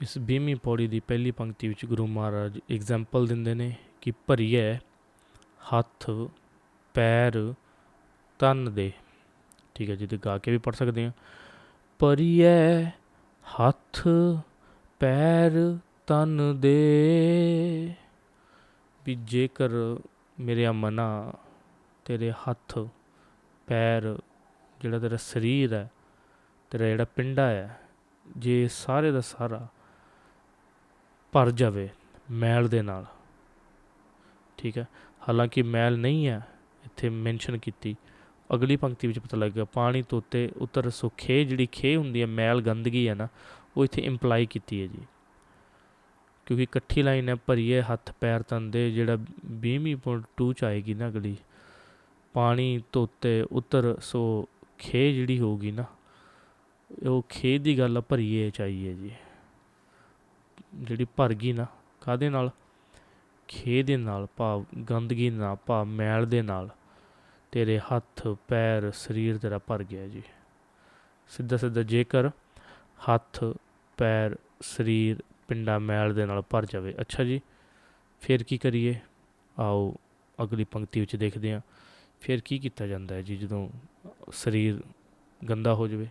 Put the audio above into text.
ਇਸ 20ਵੀਂ ਪੌੜੀ ਦੀ ਪਹਿਲੀ ਪੰਕਤੀ ਵਿੱਚ ਗੁਰੂ ਮਹਾਰਾਜ ਐਗਜ਼ਾਮਪਲ ਦਿੰਦੇ ਨੇ ਕਿ ਭਰੀਏ ਹੱਥ, ਪੈਰ ਤਨ ਦੇ। ਠੀਕ ਹੈ ਜੀ, ਤੇ ਗਾ ਕੇ ਵੀ ਪੜ ਸਕਦੇ ਹਾਂ। ਭਰੀਏ ਹੱਥ, ਪੈਰ ਤਨ ਦੇ। ਵੀ ਜੇਕਰ ਮੇਰੇ ਮਨਾ ਤੇਰੇ ਹੱਥ, ਪੈਰ, ਜਿਹੜਾ ਤੇਰਾ ਸਰੀਰ ਹੈ, ਤੇਰਾ ਜਿਹੜਾ ਪਿੰਡਾ ਹੈ, ਜੇ ਸਾਰੇ ਦਾ ਸਾਰਾ ਭਰ ਜਾਵੇ ਮੈਲ ਦੇ ਨਾਲ। ਠੀਕ ਹੈ? ਹਾਲਾਂਕਿ ਮੈਲ ਨਹੀਂ ਹੈ, ਇੱਥੇ ਮੈਂਸ਼ਨ ਕੀਤੀ। ਅਗਲੀ ਪੰਕਤੀ ਵਿੱਚ ਪਤਾ ਲੱਗੇਗਾ, ਪਾਣੀ ਤੋਤੇ ਉਤਰ ਸੁਖੇ, ਜਿਹੜੀ ਖੇ ਹੁੰਦੀ ਹੈ, ਮੈਲ ਗੰਦਗੀ ਹੈ ਨਾ, ਉਹ ਇੱਥੇ ਇੰਪਲਾਈ ਕੀਤੀ ਹੈ ਜੀ। ਕਿਉਂਕਿ ਇਕੱਠੀ ਲਾਈਨ ਹੈ, ਭਰੀਏ ਹੱਥ, ਪੈਰ, ਤੰਦੇ, ਜਿਹੜਾ 20ਵੀਂ ਪੁਆਇੰਟ 2 ਚ ਆਏਗੀ ਨਾ ਅਗਲੀ। ਪਾਣੀ ਤੋਤੇ ਉਤਰ ਸੋ ਖੇ ਜਿਹੜੀ ਹੋਊਗੀ ਨਾ, ਉਹ ਖੇ ਦੀ ਗੱਲ ਆ ਭਰੀਏ ਚਾਹੀਏ ਜੀ। ਜਿਹੜੀ ਭਰ ਗਈ ਨਾ ਕਾਦੇ ਨਾਲ? ਖੇ ਦੇ ਨਾਲ ਭਾਵ, ਗੰਦਗੀ ਨਾਲ ਭਾਵ, ਮੈਲ ਦੇ ਨਾਲ। ਤੇਰੇ ਹੱਥ, ਪੈਰ, ਸਰੀਰ ਤੇਰਾ ਭਰ ਗਿਆ ਜੀ। ਸਿੱਧਾ ਸਿੱਧਾ ਜੇਕਰ ਹੱਥ, ਪੈਰ, ਸਰੀਰ, ਪਿੰਡਾ, ਮੈਲ ਦੇ ਨਾਲ ਭਰ ਜਾਵੇ। ਅੱਛਾ ਜੀ, ਫਿਰ ਕੀ ਕਰੀਏ? ਆਓ, ਅਗਲੀ ਪੰਕਤੀ ਵਿੱਚ ਦੇਖਦੇ ਹਾਂ। ਫਿਰ ਕੀ ਕੀਤਾ ਜਾਂਦਾ ਹੈ ਜੀ ਜਦੋਂ ਸਰੀਰ ਗੰਦਾ ਹੋ ਜਾਵੇ?